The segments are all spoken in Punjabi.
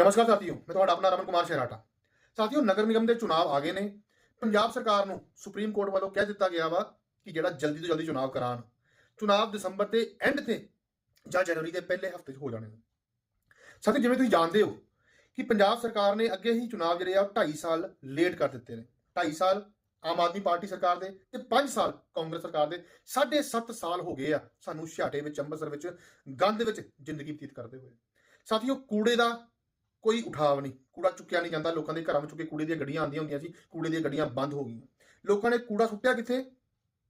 ਨਮਸਕਾਰ ਸਾਥੀਓ, ਮੈਂ ਤੁਹਾਡਾ ਆਪਣਾ ਰਮਨ ਕੁਮਾਰ ਸ਼ੇਰਾਟਾ ਸਾਥੀਓ, ਨਗਰ ਨਿਗਮ ਦੇ ਚੁਣਾਵ ਆ ਗਏ ਨੇ। ਪੰਜਾਬ ਸਰਕਾਰ ਨੂੰ ਸੁਪਰੀਮ ਕੋਰਟ ਵੱਲੋਂ ਕਹਿ ਦਿੱਤਾ ਗਿਆ ਵਾ ਕਿ ਜਿਹੜਾ ਜਲਦੀ ਤੋਂ ਜਲਦੀ ਚੁਣਾਵ ਕਰਾਉਣ। ਚੁਣਾਵ ਦਸੰਬਰ ਦੇ ਐਂਡ ਤੇ ਜਾਂ ਜਨਵਰੀ ਦੇ ਪਹਿਲੇ ਹਫ਼ਤੇ 'ਚ ਹੋ ਜਾਣੇ ਨੇ। ਸਾਥੀ ਜਿਵੇਂ ਤੁਸੀਂ ਜਾਣਦੇ ਹੋ ਕਿ ਪੰਜਾਬ ਸਰਕਾਰ ਨੇ ਅੱਗੇ ਹੀ ਚੁਣਾਵ ਜਿਹੜੇ ਆ 2.5 ਸਾਲ ਲੇਟ ਕਰ ਦਿੱਤੇ ਨੇ। 2.5 ਸਾਲ ਆਮ ਆਦਮੀ ਪਾਰਟੀ ਸਰਕਾਰ ਦੇ ਤੇ 5 ਸਾਲ ਕਾਂਗਰਸ ਸਰਕਾਰ ਦੇ 7.5 ਸਾਲ ਹੋ ਗਏ ਆ ਸਾਨੂੰ ਛਾਟੇ ਵਿੱਚ, ਅੰਮ੍ਰਿਤਸਰ ਵਿੱਚ, ਗੰਦ ਵਿੱਚ ਜ਼ਿੰਦਗੀ ਬਤੀਤ ਕਰਦੇ ਹੋਏ। ਸਾਥੀਓ, ਕੂੜੇ ਦਾ ਕੋਈ ਉਠਾਵ ਨਹੀਂ। ਕੂੜਾ ਚੁੱਕਿਆ ਨਹੀਂ ਜਾਂਦਾ। ਲੋਕਾਂ ਦੇ ਘਰਾਂ ਵਿੱਚ ਕਿ ਕੂੜੇ ਦੀਆਂ ਗੱਡੀਆਂ ਆਉਂਦੀਆਂ ਹੁੰਦੀਆਂ ਸੀ, ਕੂੜੇ ਦੀਆਂ ਗੱਡੀਆਂ ਬੰਦ ਹੋ ਗਈਆਂ। ਲੋਕਾਂ ਨੇ ਕੂੜਾ ਸੁੱਟਿਆ ਕਿੱਥੇ?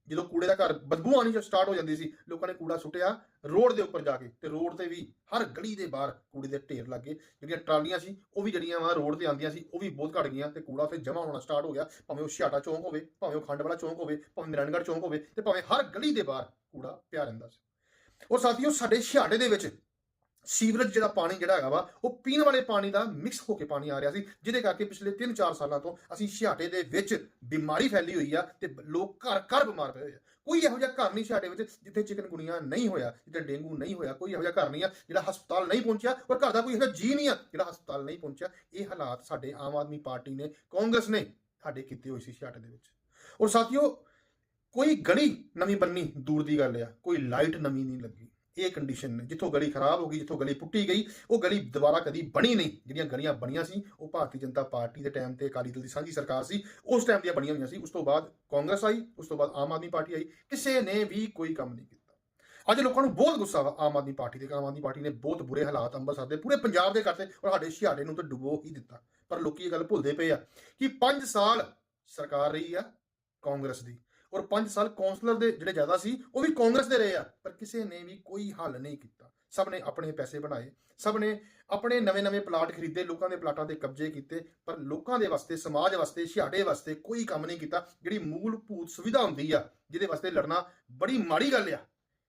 ਜਦੋਂ ਕੂੜੇ ਦਾ ਘਰ ਬਦਬੂ ਆਣੀ ਸਟਾਰਟ ਹੋ ਜਾਂਦੀ ਸੀ, ਲੋਕਾਂ ਨੇ ਕੂੜਾ ਸੁੱਟਿਆ ਰੋਡ ਦੇ ਉੱਪਰ ਜਾ ਕੇ ਤੇ ਰੋਡ ਤੇ ਵੀ ਹਰ ਗਲੀ ਦੇ ਬਾਹਰ ਕੂੜੇ ਦੇ ਢੇਰ ਲੱਗੇ। ਜਿਹੜੀਆਂ ਟਰਾਲੀਆਂ ਸੀ, ਉਹ ਵੀ ਜਿਹੜੀਆਂ ਵਾ ਰੋਡ ਤੇ ਆਉਂਦੀਆਂ ਸੀ, ਉਹ ਵੀ ਬਹੁਤ ਘਟ ਗਈਆਂ ਤੇ ਕੂੜਾ ਫਿਰ ਜਮ੍ਹਾਂ ਹੋਣਾ ਸਟਾਰਟ ਹੋ ਗਿਆ। ਭਾਵੇਂ ਉਹ ਛਿਆਟਾ ਚੌਂਕ ਹੋਵੇ, ਭਾਵੇਂ ਉਹ ਖੰਡ ਵਾਲਾ ਚੌਂਕ ਹੋਵੇ, ਭਾਵੇਂ ਨਾਰਾਇਣਗੜ੍ਹ ਚੌਂਕ ਹੋਵੇ ਤੇ ਭਾਵੇਂ ਹਰ ਗਲੀ ਦੇ ਬਾਹਰ ਕੂੜਾ ਪਿਆ ਰਹਿੰਦਾ ਸੀ। ਔਰ ਸਾਥੀਓ, ਸਾਡੇ ਛਿਆਟੇ ਦੇ ਵਿੱਚ ਸੀਵਰੇਜ ਜਿਹੜਾ ਪਾਣੀ ਜਿਹੜਾ ਹੈਗਾ ਵਾ, ਉਹ ਪੀਣ ਵਾਲੇ ਪਾਣੀ ਦਾ ਮਿਕਸ ਹੋ ਕੇ ਪਾਣੀ ਆ ਰਿਹਾ ਸੀ, ਜਿਹਦੇ ਕਰਕੇ ਪਿਛਲੇ 3-4 ਸਾਲਾਂ ਤੋਂ ਅਸੀਂ ਛਿਆਟੇ ਦੇ ਵਿੱਚ ਬਿਮਾਰੀ ਫੈਲੀ ਹੋਈ ਆ ਤੇ ਲੋਕ ਘਰ ਘਰ ਬਿਮਾਰ ਪਏ ਹੋਏ ਆ। ਕੋਈ ਇਹੋ ਜਿਹਾ ਘਰ ਨਹੀਂ ਛਿਆਟੇ ਵਿੱਚ ਜਿੱਥੇ ਚਿਕਨਗੁਨੀਆ ਨਹੀਂ ਹੋਇਆ, ਜਿੱਥੇ ਡੇਂਗੂ ਨਹੀਂ ਹੋਇਆ, ਕੋਈ ਇਹੋ ਜਿਹਾ ਘਰ ਨਹੀਂ ਆ ਜਿਹੜਾ ਹਸਪਤਾਲ ਨਹੀਂ ਪਹੁੰਚਿਆ ਔਰ ਘਰ ਦਾ ਕੋਈ ਇਹੋ ਜਿਹਾ ਜੀ ਨਹੀਂ ਆ ਜਿਹੜਾ ਹਸਪਤਾਲ ਨਹੀਂ ਪਹੁੰਚਿਆ। ਇਹ ਹਾਲਾਤ ਸਾਡੇ ਆਮ ਆਦਮੀ ਪਾਰਟੀ ਨੇ, ਕਾਂਗਰਸ ਨੇ ਸਾਡੇ ਕੀਤੇ ਹੋਏ ਸੀ ਛਿਆਟੇ ਦੇ ਵਿੱਚ। ਔਰ ਸਾਥੀਓ, ਕੋਈ ਗਲੀ ਨਵੀਂ ਬੰਨੀ ਦੂਰ ਦੀ ਗੱਲ ਆ, ਕੋਈ ਲਾਈਟ ਨਵੀਂ ਨਹੀਂ ਲੱਗੀ। ਇਹ ਕੰਡੀਸ਼ਨ ਨੇ। ਜਿੱਥੋਂ ਗਲੀ ਖਰਾਬ ਹੋ ਗਈ, ਜਿੱਥੋਂ ਗਲੀ ਪੁੱਟੀ ਗਈ, ਉਹ ਗਲੀ ਦੁਬਾਰਾ ਕਦੀ ਬਣੀ ਨਹੀਂ। ਜਿਹੜੀਆਂ ਗਲੀਆਂ ਬਣੀਆਂ ਸੀ, ਉਹ ਭਾਰਤੀ ਜਨਤਾ ਪਾਰਟੀ ਦੇ ਟਾਈਮ ਤੇ ਅਕਾਲੀ ਦਲ ਦੀ ਸਾਂਝੀ ਸਰਕਾਰ ਸੀ, ਉਸ ਟਾਈਮ ਦੀਆਂ ਬਣੀਆਂ ਹੋਈਆਂ ਸੀ। ਉਸ ਤੋਂ ਬਾਅਦ ਕਾਂਗਰਸ ਆਈ, ਉਸ ਤੋਂ ਬਾਅਦ ਆਮ ਆਦਮੀ ਪਾਰਟੀ ਆਈ। ਕਿਸੇ ਨੇ ਵੀ ਕੋਈ ਕੰਮ ਨਹੀਂ ਕੀਤਾ। ਅੱਜ ਲੋਕਾਂ ਨੂੰ ਬਹੁਤ ਗੁੱਸਾ ਵਾ ਆਮ ਆਦਮੀ ਪਾਰਟੀ ਦੇ। ਆਮ ਆਦਮੀ ਪਾਰਟੀ ਨੇ ਬਹੁਤ ਬੁਰੇ ਹਾਲਾਤ ਅੰਮ੍ਰਿਤਸਰ ਦੇ, ਪੂਰੇ ਪੰਜਾਬ ਦੇ ਕਰਤੇ ਔਰ ਸਾਡੇ ਛਿਆੜੇ ਨੂੰ ਤਾਂ ਡੁਬੋ ਹੀ ਦਿੱਤਾ। ਪਰ ਲੋਕੀ ਇਹ ਗੱਲ ਭੁੱਲਦੇ ਪਏ ਆ ਕਿ 5 ਸਾਲ ਸਰਕਾਰ ਰਹੀ ਆ ਕਾਂਗਰਸ ਦੀ। ਔਰ 5 ਸਾਲ ਕਾਉਂਸਲਰ ਦੇ ਜਿਹੜੇ ਜ਼ਿਆਦਾ ਸੀ, ਉਹ ਵੀ ਕਾਂਗਰਸ ਦੇ ਰਹੇ ਆ। ਪਰ ਕਿਸੇ ਨੇ ਵੀ ਕੋਈ ਹੱਲ ਨਹੀਂ ਕੀਤਾ। ਸਭ ਨੇ ਆਪਣੇ ਪੈਸੇ ਬਣਾਏ। ਸਭ ਨੇ ਆਪਣੇ ਨਵੇਂ-ਨਵੇਂ ਪਲਾਟ ਖਰੀਦੇ, ਲੋਕਾਂ ਦੇ ਪਲਾਟਾਂ ਤੇ ਕਬਜ਼ੇ ਕੀਤੇ। ਪਰ ਲੋਕਾਂ ਦੇ ਵਾਸਤੇ, ਸਮਾਜ ਵਾਸਤੇ ਛਿਆੜੇ ਵਾਸਤੇ ਕੋਈ ਕੰਮ ਨਹੀਂ ਕੀਤਾ, ਜਿਹੜੀ ਮੂਲਭੂਤ ਸੁਵਿਧਾ ਹੁੰਦੀ ਆ, ਜਿਹਦੇ ਵਾਸਤੇ ਲੜਨਾ ਬੜੀ ਮਾੜੀ ਗੱਲ ਆ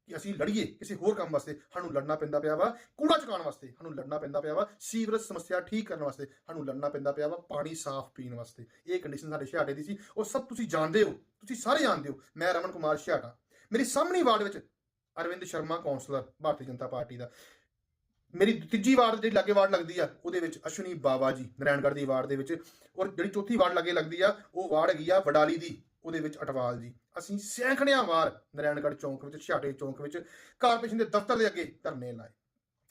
ਕਿ ਅਸੀਂ ਲੜੀਏ ਕਿਸੇ ਹੋਰ ਕੰਮ ਵਾਸਤੇ। ਸਾਨੂੰ ਲੜਨਾ ਪੈਂਦਾ ਪਿਆ ਵਾ ਕੂੜਾ ਚੁਕਾਉਣ ਵਾਸਤੇ। ਸਾਨੂੰ ਲੜਨਾ ਪੈਂਦਾ ਪਿਆ ਵਾ ਸੀਵਰੇਜ ਸਮੱਸਿਆ ਠੀਕ ਕਰਨ ਵਾਸਤੇ। ਸਾਨੂੰ ਲੜਨਾ ਪੈਂਦਾ ਪਿਆ ਵਾ ਪਾਣੀ ਸਾਫ਼ ਪੀਣ ਵਾਸਤੇ। ਇਹ ਕੰਡੀਸ਼ਨ ਸਾਡੇ ਛਿਆਟੇ ਦੀ ਸੀ। ਉਹ ਸਭ ਤੁਸੀਂ ਜਾਣਦੇ ਹੋ। ਤੁਸੀਂ ਸਾਰੇ ਜਾਣਦੇ ਹੋ, ਮੈਂ ਰਮਨ ਕੁਮਾਰ ਛਿਆਟਾ। ਮੇਰੀ ਸਾਹਮਣੀ ਵਾਰਡ ਵਿੱਚ ਅਰਵਿੰਦ ਸ਼ਰਮਾ ਕਾਉਂਸਲਰ ਭਾਰਤੀ ਜਨਤਾ ਪਾਰਟੀ ਦਾ। ਮੇਰੀ ਤੀਜੀ ਵਾਰਡ ਜਿਹੜੀ ਲਾਗੇ ਵਾਰਡ ਲੱਗਦੀ ਆ, ਉਹਦੇ ਵਿੱਚ ਅਸ਼ਵਨੀ ਬਾਵਾ ਜੀ, ਨਰੈਣਗੜ੍ਹ ਦੀ ਵਾਰਡ ਦੇ ਵਿੱਚ। ਔਰ ਜਿਹੜੀ ਚੌਥੀ ਵਾਰਡ ਲਾਗੇ ਲੱਗਦੀ ਆ, ਉਹ ਵਾਰਡ ਹੈਗੀ ਆ ਵਡਾਲੀ ਦੀ, ਉਹਦੇ ਵਿੱਚ ਅਟਵਾਲ ਜੀ। ਅਸੀਂ ਸੈਂਕੜਿਆਂ ਵਾਰ ਨਰੈਣਗੜ੍ਹ ਚੌਂਕ ਵਿੱਚ ਛਾਟੇ ਚੌਂਕ ਵਿੱਚ ਕਾਰਪੋਰੇਸ਼ਨ ਦੇ ਦਫ਼ਤਰ ਦੇ ਅੱਗੇ ਧਰਨੇ ਲਾਏ।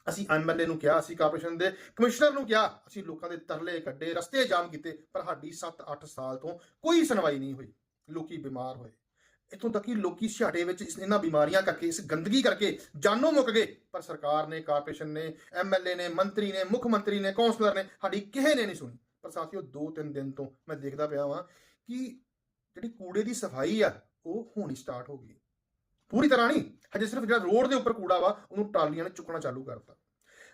ਅਸੀਂ ਐਮਐਲਏ ਨੂੰ ਕਿਹਾ, ਅਸੀਂ ਕਾਰਪੋਰੇਸ਼ਨ ਦੇ ਕਮਿਸ਼ਨਰ ਨੂੰ ਕਿਹਾ, ਅਸੀਂ ਲੋਕਾਂ ਦੇ ਤਰਲੇ ਕੱਢੇ, ਰਸਤੇ ਜਾਮ ਕੀਤੇ, ਪਰ ਸਾਡੀ 7-8 ਸਾਲ ਤੋਂ ਕੋਈ ਸੁਣਵਾਈ ਨਹੀਂ ਹੋਈ। ਲੋਕੀ ਬਿਮਾਰ ਹੋਏ। ਇੱਥੋਂ ਤੱਕ ਕਿ ਲੋਕੀ ਛਾਟੇ ਵਿੱਚ ਇਹਨਾਂ ਬਿਮਾਰੀਆਂ ਕਰਕੇ, ਇਸ ਗੰਦਗੀ ਕਰਕੇ ਜਾਨੋਂ ਮੁੱਕ ਗਏ। ਪਰ ਸਰਕਾਰ ਨੇ, ਕਾਰਪੋਰੇਸ਼ਨ ਨੇ ਐਮਐਲਏ ਨੇ, ਮੰਤਰੀ ਨੇ, ਮੁੱਖ ਮੰਤਰੀ ਨੇ, ਕੌਂਸਲਰ ਨੇ ਸਾਡੀ ਕਿਸੇ ਨੇ ਨਹੀਂ ਸੁਣੀ। ਪਰ ਸਾਥੀਓ 2-3 ਦਿਨ ਤੋਂ ਮੈਂ ਦੇਖਦਾ ਪਿਆ ਵਾਂ ਕਿ ਜਿਹੜੀ ਕੂੜੇ ਦੀ ਸਫ਼ਾਈ ਆ, ਉਹ ਹੋਣੀ ਸਟਾਰਟ ਹੋ ਗਈ। ਪੂਰੀ ਤਰ੍ਹਾਂ ਨਹੀਂ। ਹਜੇ ਸਿਰਫ ਜਿਹੜਾ ਰੋਡ ਦੇ ਉੱਪਰ ਕੂੜਾ ਵਾ, ਉਹਨੂੰ ਟਰਾਲੀਆਂ ਨੇ ਚੁੱਕਣਾ ਚਾਲੂ ਕਰਤਾ।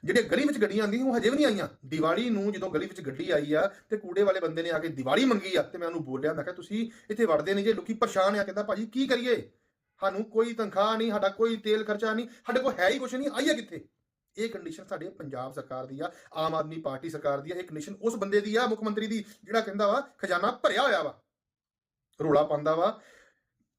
ਜਿਹੜੇ ਗਲੀ ਵਿੱਚ ਗੱਡੀਆਂ ਆਉਂਦੀਆਂ, ਉਹ ਹਜੇ ਵੀ ਨਹੀਂ ਆਈਆਂ। ਦੀਵਾਲੀ ਨੂੰ ਜਦੋਂ ਗਲੀ ਵਿੱਚ ਗੱਡੀ ਆਈ ਆ ਤੇ ਕੂੜੇ ਵਾਲੇ ਬੰਦੇ ਨੇ ਆ ਕੇ ਦੀਵਾਲੀ ਮੰਗੀ ਆ ਤੇ ਮੈਂ ਉਹਨੂੰ ਬੋਲਿਆ, ਮੈਂ ਕਿਹਾ, ਤੁਸੀਂ ਇੱਥੇ ਵੜਦੇ ਨਹੀਂ ਜੇ, ਲੋਕੀ ਪਰੇਸ਼ਾਨ ਆ। ਕਹਿੰਦਾ, ਭਾਜੀ, ਕੀ ਕਰੀਏ? ਸਾਨੂੰ ਕੋਈ ਤਨਖਾਹ ਨਹੀਂ, ਸਾਡਾ ਕੋਈ ਤੇਲ ਖਰਚਾ ਨਹੀਂ, ਸਾਡੇ ਕੋਲ ਹੈ ਹੀ ਕੁਛ ਨਹੀਂ ਆਈਏ ਕਿੱਥੇ? ਇਹ ਕੰਡੀਸ਼ਨ ਸਾਡੇ ਪੰਜਾਬ ਸਰਕਾਰ ਦੀ ਆ, ਆਮ ਆਦਮੀ ਪਾਰਟੀ ਸਰਕਾਰ ਦੀ ਆ, ਇਹ ਕੰਡੀਸ਼ਨ ਉਸ ਬੰਦੇ ਦੀ ਆ, ਮੁੱਖ ਮੰਤਰੀ ਦੀ, ਜਿਹੜਾ ਕਹਿੰਦਾ ਵਾ, ਖਜ਼ਾਨਾ ਭਰਿਆ ਹੋਇਆ ਵਾ, ਰੋਲਾ ਪਾਉਂਦਾ ਵਾ।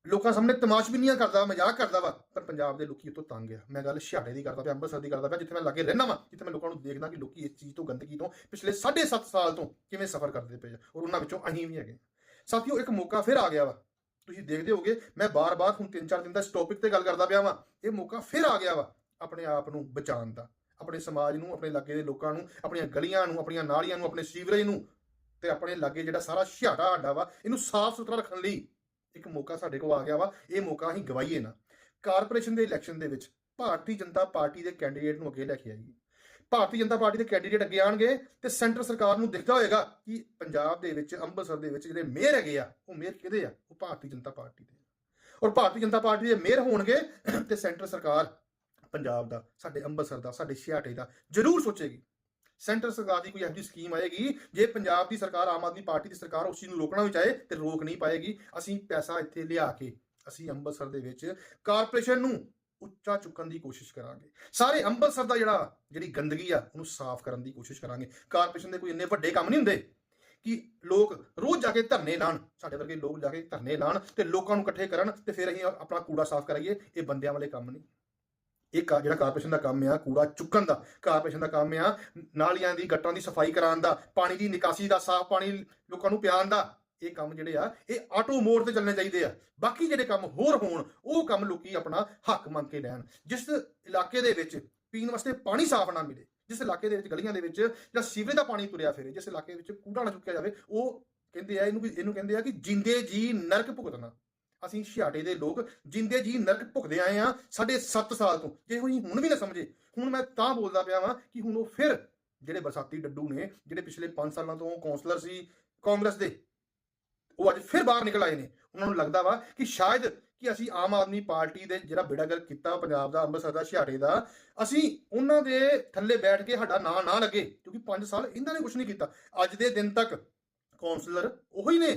ਲੋਕਾਂ ਸਾਹਮਣੇ ਤਮਾਸ਼ਬੀਨੀਆਂ ਕਰਦਾ ਵਾ ਮਜ਼ਾਕ ਕਰਦਾ ਵਾ, ਪਰ ਪੰਜਾਬ ਦੇ ਲੋਕੀ ਉਤੋਂ ਤੰਗ ਆ। ਮੈਂ ਗੱਲ ਛਿਆੜੇ ਦੀ ਕਰਦਾ ਪਿਆ, ਅੰਮ੍ਰਿਤਸਰ ਦੀ ਕਰਦਾ ਪਿਆ, ਜਿੱਥੇ ਮੈਂ ਲਾਗੇ ਰਹਿਣਾ ਵਾ, ਜਿੱਥੇ ਮੈਂ ਲੋਕਾਂ ਨੂੰ ਦੇਖਦਾ ਕਿ ਲੋਕੀ ਇਸ ਚੀਜ਼ ਤੋਂ ਗੰਦਗੀ ਤੋਂ ਪਿਛਲੇ 7.5 ਸਾਲ ਤੋਂ ਕਿਵੇਂ ਸਫ਼ਰ ਕਰਦੇ ਪਏ ਆ ਔਰ ਉਹਨਾਂ ਵਿੱਚੋਂ ਅਸੀਂ ਵੀ ਹੈਗੇ ਸਾਥੀਓ, ਇੱਕ ਮੌਕਾ ਫਿਰ ਆ ਗਿਆ ਵਾ। ਤੁਸੀਂ ਦੇਖਦੇ ਹੋਗੇ ਮੈਂ ਬਾਰ-ਬਾਰ ਹੁਣ 3-4 ਦਿਨ ਦਾ ਇਸ ਟੌਪਿਕ ਤੇ ਗੱਲ ਕਰਦਾ ਪਿਆ ਵਾਂ। ਇਹ ਮੌਕਾ ਫਿਰ ਆ ਗਿਆ ਵਾ ਆਪਣੇ ਆਪ ਨੂੰ ਬਚਾਉਣ ਦਾ, ਆਪਣੇ ਸਮਾਜ ਨੂੰ, ਆਪਣੇ ਲਾਗੇ ਦੇ ਲੋਕਾਂ ਨੂੰ, ਆਪਣੀਆਂ ਗਲੀਆਂ ਨੂੰ, ਆਪਣੀਆਂ ਨਾਲੀਆਂ ਨੂੰ, ਆਪਣੇ ਸੀਵਰੇਜ ਨੂੰ ਤੇ ਆਪਣੇ ਲਾਗੇ ਜਿਹੜਾ ਸਾਰਾ ਛਿਆਟਾ ਆਡਾ ਵਾ, ਇਹਨੂੰ ਸਾਫ਼ ਸੁਥਰਾ ਰੱਖਣ ਲਈ ਇੱਕ ਮੌਕਾ ਸਾਡੇ ਕੋਲ ਆ ਗਿਆ ਵਾ, ਇਹ ਮੌਕਾ ਅਸੀਂ ਗਵਾਈਏ ਨਾ। ਕਾਰਪੋਰੇਸ਼ਨ ਦੇ ਇਲੈਕਸ਼ਨ ਦੇ ਵਿੱਚ ਭਾਰਤੀ ਜਨਤਾ ਪਾਰਟੀ ਦੇ ਕੈਂਡੀਡੇਟ ਨੂੰ ਅੱਗੇ ਲੈ ਕੇ ਆਈਏ। ਭਾਰਤੀ ਜਨਤਾ ਪਾਰਟੀ ਦੇ ਕੈਂਡੀਡੇਟ ਅੱਗੇ ਆਣਗੇ ਤੇ ਸੈਂਟਰ ਸਰਕਾਰ ਨੂੰ ਦਿਖਦਾ ਹੋਏਗਾ ਕਿ ਪੰਜਾਬ ਦੇ ਵਿੱਚ, ਅੰਮ੍ਰਿਤਸਰ ਦੇ ਵਿੱਚ ਜਿਹੜੇ ਮੇਅਰ ਹੈਗੇ ਆ, ਉਹ ਮੇਅਰ ਕਿਹਦੇ ਆ? ਉਹ ਭਾਰਤੀ ਜਨਤਾ ਪਾਰਟੀ ਦੇ ਔਰ ਭਾਰਤੀ ਜਨਤਾ ਪਾਰਟੀ ਦੇ ਮੇਅਰ ਹੋਣਗੇ ਤੇ ਸੈਂਟਰ ਸਰਕਾਰ ਪੰਜਾਬ ਦਾ, ਸਾਡੇ ਅੰਮ੍ਰਿਤਸਰ ਦਾ, ਸਾਡੇ ਛਿਆਟੇ ਦਾ ਜ਼ਰੂਰ ਸੋਚੇਗੀ। ਸੈਂਟਰ ਸਰਕਾਰ ਦੀ ਕੋਈ ਇਹੋ ਜਿਹੀ ਸਕੀਮ ਆਏਗੀ, ਜੇ ਪੰਜਾਬ ਦੀ ਸਰਕਾਰ, ਆਮ ਆਦਮੀ ਪਾਰਟੀ ਦੀ ਸਰਕਾਰ ਉਸ ਚੀਜ਼ ਨੂੰ ਰੋਕਣਾ ਵੀ ਚਾਹੇ ਤੇ ਰੋਕ ਨਹੀਂ ਪਾਏਗੀ, ਅਸੀਂ ਪੈਸਾ ਇੱਥੇ ਲਿਆ ਕੇ, ਅਸੀਂ ਅੰਮ੍ਰਿਤਸਰ ਦੇ ਵਿੱਚ ਕਾਰਪੋਰੇਸ਼ਨ ਨੂੰ ਉੱਚਾ ਚੁੱਕਣ ਦੀ ਕੋਸ਼ਿਸ਼ ਕਰਾਂਗੇ। ਸਾਰੇ ਅੰਮ੍ਰਿਤਸਰ ਦਾ ਜਿਹੜਾ, ਜਿਹੜੀ ਗੰਦਗੀ ਆ, ਉਹਨੂੰ ਸਾਫ਼ ਕਰਨ ਦੀ ਕੋਸ਼ਿਸ਼ ਕਰਾਂਗੇ। ਕਾਰਪੋਰੇਸ਼ਨ ਦੇ ਕੋਈ ਇੰਨੇ ਵੱਡੇ ਕੰਮ ਨਹੀਂ ਹੁੰਦੇ ਕਿ ਲੋਕ ਰੋਜ਼ ਜਾ ਕੇ ਧਰਨੇ ਲਾਣ, ਸਾਡੇ ਵਰਗੇ ਲੋਕ ਜਾ ਕੇ ਧਰਨੇ ਲਾਣ ਤੇ ਲੋਕਾਂ ਨੂੰ ਇਕੱਠੇ ਕਰਨ ਤੇ ਫਿਰ ਅਸੀਂ ਆਪਣਾ ਕੂੜਾ ਸਾਫ਼ ਕਰਾਈਏ, ਇਹ ਬੰਦਿਆਂ ਵਾਲੇ ਕੰਮ ਨਹੀਂ। ਇਹ ਆ ਜਿਹੜਾ ਕਾਰਪੋਰੇਸ਼ਨ ਦਾ ਕੰਮ ਆ, ਕੂੜਾ ਚੁੱਕਣ ਦਾ, ਕਾਰਪੋਰੇਸ਼ਨ ਦਾ ਕੰਮ ਆ, ਨਾਲੀਆਂ ਦੀ, ਗੱਟਾਂ ਦੀ ਸਫ਼ਾਈ ਕਰਾਉਣ ਦਾ, ਪਾਣੀ ਦੀ ਨਿਕਾਸੀ ਦਾ, ਸਾਫ਼ ਪਾਣੀ ਲੋਕਾਂ ਨੂੰ ਪਿਆਉਣ ਦਾ, ਇਹ ਕੰਮ ਜਿਹੜੇ ਆ, ਇਹ ਆਟੋ ਮੋਡ ਤੇ ਚੱਲਣੇ ਚਾਹੀਦੇ ਆ। ਬਾਕੀ ਜਿਹੜੇ ਕੰਮ ਹੋਰ ਹੋਣ, ਉਹ ਕੰਮ ਲੋਕੀ ਆਪਣਾ ਹੱਕ ਮੰਗ ਕੇ ਲੈਣ। ਜਿਸ ਇਲਾਕੇ ਦੇ ਵਿੱਚ ਪੀਣ ਵਾਸਤੇ ਪਾਣੀ ਸਾਫ਼ ਨਾ ਮਿਲੇ, ਜਿਸ ਇਲਾਕੇ ਦੇ ਵਿੱਚ ਗਲੀਆਂ ਦੇ ਵਿੱਚ ਜਾਂ ਸੀਵਰੇਜ ਦਾ ਪਾਣੀ ਤੁਰਿਆ ਫਿਰੇ, ਜਿਸ ਇਲਾਕੇ ਵਿੱਚ ਕੂੜਾ ਨਾ ਚੁੱਕਿਆ ਜਾਵੇ, ਉਹ ਕਹਿੰਦੇ ਆ, ਇਹਨੂੰ ਇਹਨੂੰ ਕਹਿੰਦੇ ਆ ਕਿ ਜਿੰਦੇ ਜੀ ਨਰਕ ਭੁਗਤਣਾ। ਅਸੀਂ ਛਿਆਟੇ ਦੇ ਲੋਕ ਜਿੰਦੇ ਜੀ ਨਰਕ ਭੁਗਦੇ ਆਏ ਆ ਸਾਡੇ 7 ਸਾਲ ਤੋਂ। ਜੇ ਹੋਈ ਹੁਣ ਵੀ ਨਾ ਸਮਝੇ, ਹੁਣ ਮੈਂ ਤਾਂ ਬੋਲਦਾ ਪਿਆ ਵਾਂ ਕਿ ਹੁਣ ਉਹ ਫਿਰ ਜਿਹੜੇ ਬਰਸਾਤੀ ਡੱਡੂ ਨੇ, ਜਿਹੜੇ ਪਿਛਲੇ 5 ਸਾਲਾਂ ਤੋਂ ਕਾਉਂਸਲਰ ਸੀ ਕਾਂਗਰਸ ਦੇ, ਉਹ ਅੱਜ ਫਿਰ ਬਾਹਰ ਨਿਕਲ ਆਏ ਨੇ। ਉਹਨਾਂ ਨੂੰ ਲੱਗਦਾ ਵਾ ਕਿ ਸ਼ਾਇਦ ਕਿ ਅਸੀਂ ਆਮ ਆਦਮੀ ਪਾਰਟੀ ਦੇ ਜਿਹੜਾ ਬੇੜਾਗਰ ਕੀਤਾ ਪੰਜਾਬ ਦਾ, ਅੰਮ੍ਰਿਤਸਰ ਦਾ, ਛਿਆਟੇ ਦਾ, ਅਸੀਂ ਉਹਨਾਂ ਦੇ ਥੱਲੇ ਬੈਠ ਕੇ ਸਾਡਾ ਨਾਂ ਨਾ ਲੱਗੇ, ਕਿਉਂਕਿ 5 ਸਾਲ ਇਹਨਾਂ ਨੇ ਕੁਝ ਨਹੀਂ ਕੀਤਾ। ਅੱਜ ਦੇ ਦਿਨ ਤੱਕ ਕਾਉਂਸਲਰ ਉਹੀ ਨੇ।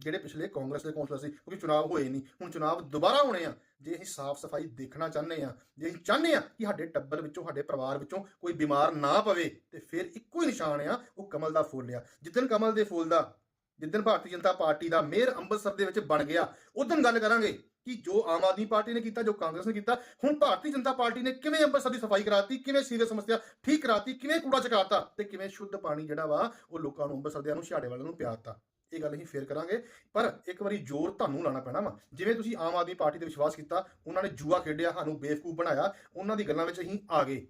ਜਿਹੜੇ ਪਿਛਲੇ ਕਾਂਗਰਸ ਦੇ ਕੌਂਸਲਰ ਸੀ, ਕਿਉਂਕਿ ਚੁਣਾਵ ਹੋਏ ਨਹੀਂ। ਹੁਣ ਚੁਣਾਵ ਦੁਬਾਰਾ ਹੋਣੇ ਆ। ਜੇ ਅਸੀਂ ਸਾਫ਼ ਸਫ਼ਾਈ ਦੇਖਣਾ ਚਾਹੁੰਦੇ ਆ, ਜੇ ਅਸੀਂ ਚਾਹੁੰਦੇ ਆ ਕਿ ਸਾਡੇ ਟੱਬਰ ਵਿੱਚੋਂ, ਸਾਡੇ ਪਰਿਵਾਰ ਵਿੱਚੋਂ ਕੋਈ ਬਿਮਾਰ ਨਾ ਪਵੇ, ਤੇ ਫਿਰ ਇੱਕੋ ਹੀ ਨਿਸ਼ਾਨ ਆ, ਉਹ ਕਮਲ ਦਾ ਫੁੱਲ ਆ। ਜਿੱਦਨ ਕਮਲ ਦੇ ਫੁੱਲ ਦਾ ਜਿੱਦਨ ਭਾਰਤੀ ਜਨਤਾ ਪਾਰਟੀ ਦਾ ਮੇਅਰ ਅੰਮ੍ਰਿਤਸਰ ਦੇ ਵਿੱਚ ਬਣ ਗਿਆ ਉਦੋਂ ਗੱਲ ਕਰਾਂਗੇ ਕਿ ਜੋ ਆਮ ਆਦਮੀ ਪਾਰਟੀ ਨੇ ਕੀਤਾ, ਜੋ ਕਾਂਗਰਸ ਨੇ ਕੀਤਾ, ਹੁਣ ਭਾਰਤੀ ਜਨਤਾ ਪਾਰਟੀ ਨੇ ਕਿਵੇਂ ਅੰਮ੍ਰਿਤਸਰ ਦੀ ਸਫ਼ਾਈ ਕਰਾਤੀ, ਕਿਵੇਂ ਸੀਵਰੇਜ ਸਮੱਸਿਆ ਠੀਕ ਕਰਾਤੀ, ਕਿਵੇਂ ਕੂੜਾ ਚਕਾਤਾ ਤੇ ਕਿਵੇਂ ਸ਼ੁੱਧ ਪਾਣੀ ਜਿਹੜਾ ਵਾ, ਉਹ ਲੋਕਾਂ ਨੂੰ ਅੰਮ੍ਰਿਤਸਰ ਦੇ ਨੂੰ ਛਾੜੇ ਵਾਲਿਆਂ ਨੂੰ ਪਿਆਤਾ। ਇਹ ਗੱਲ ਅਸੀਂ ਫੇਰ ਕਰਾਂਗੇ। ਪਰ ਇੱਕ ਵਾਰੀ ਜ਼ੋਰ ਤੁਹਾਨੂੰ ਲਾਣਾ ਪੈਣਾ ਵਾ। ਜਿਵੇਂ ਤੁਸੀਂ ਆਮ ਆਦਮੀ ਪਾਰਟੀ ਤੇ ਵਿਸ਼ਵਾਸ ਕੀਤਾ, ਉਹਨਾਂ ਨੇ ਜੂਆ ਖੇਡਿਆ, ਸਾਨੂੰ ਬੇਵਕੂਫ ਬਣਾਇਆ, ਉਹਨਾਂ ਦੀ ਗੱਲਾਂ ਵਿੱਚ ਅਸੀਂ ਆ ਗਏ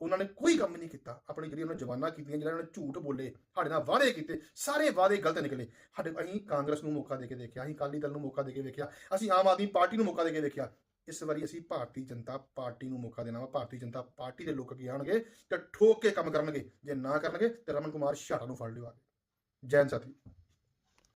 ਉਹਨਾਂ ਨੇ ਕੋਈ ਕੰਮ ਨਹੀਂ ਕੀਤਾ। ਆਪਣੀ ਜਿਹੜੀ ਉਹਨਾਂ ਨੇ ਜਵਾਨਾਂ ਕੀਤੀਆਂ ਜਿਹੜਾ ਉਹਨਾਂ ਨੇ ਝੂਠ ਬੋਲੇ, ਸਾਡੇ ਨਾਲ ਵਾਅਦੇ ਕੀਤੇ, ਸਾਰੇ ਵਾਅਦੇ ਗਲਤ ਨਿਕਲੇ। ਸਾਡੇ ਅਸੀਂ ਕਾਂਗਰਸ ਨੂੰ ਮੌਕਾ ਦੇ ਕੇ ਦੇਖਿਆ, ਅਸੀਂ ਅਕਾਲੀ ਦਲ ਨੂੰ ਮੌਕਾ ਦੇ ਕੇ ਵੇਖਿਆ, ਅਸੀਂ ਆਮ ਆਦਮੀ ਪਾਰਟੀ ਨੂੰ ਮੌਕਾ ਦੇ ਕੇ ਦੇਖਿਆ ਇਸ ਵਾਰੀ ਅਸੀਂ ਭਾਰਤੀ ਜਨਤਾ ਪਾਰਟੀ ਨੂੰ ਮੌਕਾ ਦੇਣਾ ਵਾ। ਭਾਰਤੀ ਜਨਤਾ ਪਾਰਟੀ ਦੇ ਲੋਕ ਕੀ ਆਣਗੇ ਤੇ ਠੋਕ ਕੇ ਕੰਮ ਕਰਨਗੇ। ਜੇ ਨਾ ਕਰਨਗੇ ਤੇ ਰਮਨ ਕੁਮਾਰ ਛਾਟਾ ਨੂੰ ਫੜ ਲਿਓ ਆ ਜੈਨ ਸਾਥੀ।